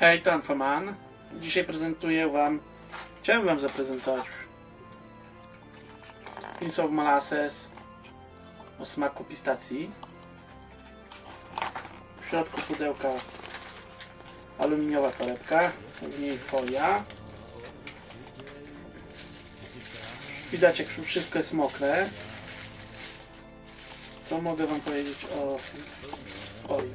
Hej, to Anfoman. Dzisiaj prezentuję Wam, chciałem Wam zaprezentować Prince of Molasses o smaku pistacji. W środku pudełka aluminiowa torebka, w niej folia. Widać jak wszystko jest mokre. Co mogę Wam powiedzieć o... Oj,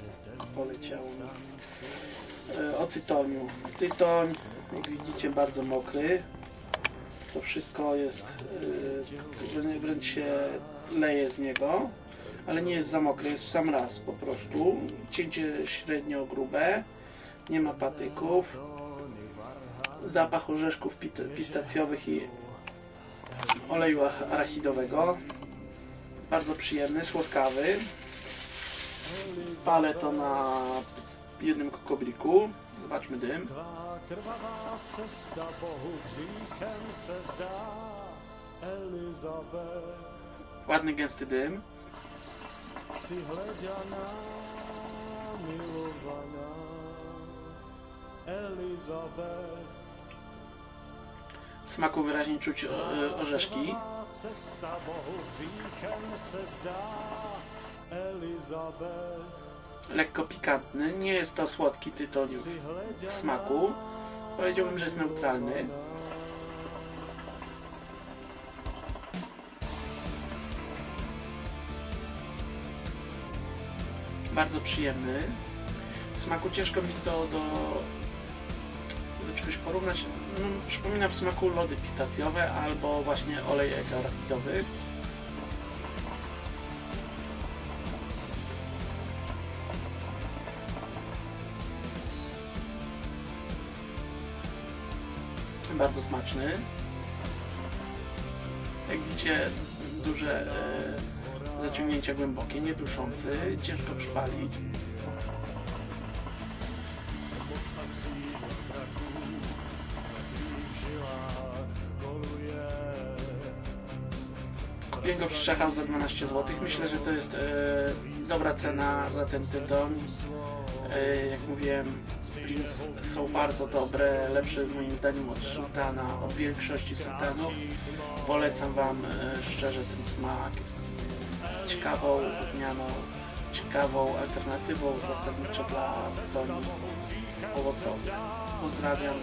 o tytoniu. Tytoń, jak widzicie, bardzo mokry. To wszystko jest, yy, wręcz się leje z niego, ale nie jest za mokry, jest w sam raz po prostu. Cięcie średnio grube, nie ma patyków. Zapach orzeszków pistacjowych i oleju ach- arachidowego. Bardzo przyjemny, słodkawy. Palę to na jednym kokobliku. Zobaczmy dym. Ta krwawa cesta Bohu grzechem se zda. Elizabeth, Ładny, gęsty dym. Elizabeth, W smaku wyraźnie czuć e, orzeszki. cesta Bohu grzechem se zda. Elizabeth, Lekko pikantny. Nie jest to słodki tytoń w smaku. Powiedziałbym, że jest neutralny. Bardzo przyjemny. W smaku ciężko mi to do, do czegoś porównać. No, przypomina w smaku lody pistacjowe albo właśnie olejek arachidowy. Bardzo smaczny. Jak widzicie, duże e, zaciągnięcia głębokie, nie duszący, ciężko przypalić. Kupiłem go w za 12 zł. Myślę, że to jest e, dobra cena za ten tytoń. E, jak mówiłem, Prince są bardzo dobre, lepsze moim zdaniem od sultana, od większości sultanów. Polecam Wam e, szczerze ten smak. Jest ciekawą odmianą, ciekawą alternatywą zasadniczo dla tytoni owocowych. Pozdrawiam.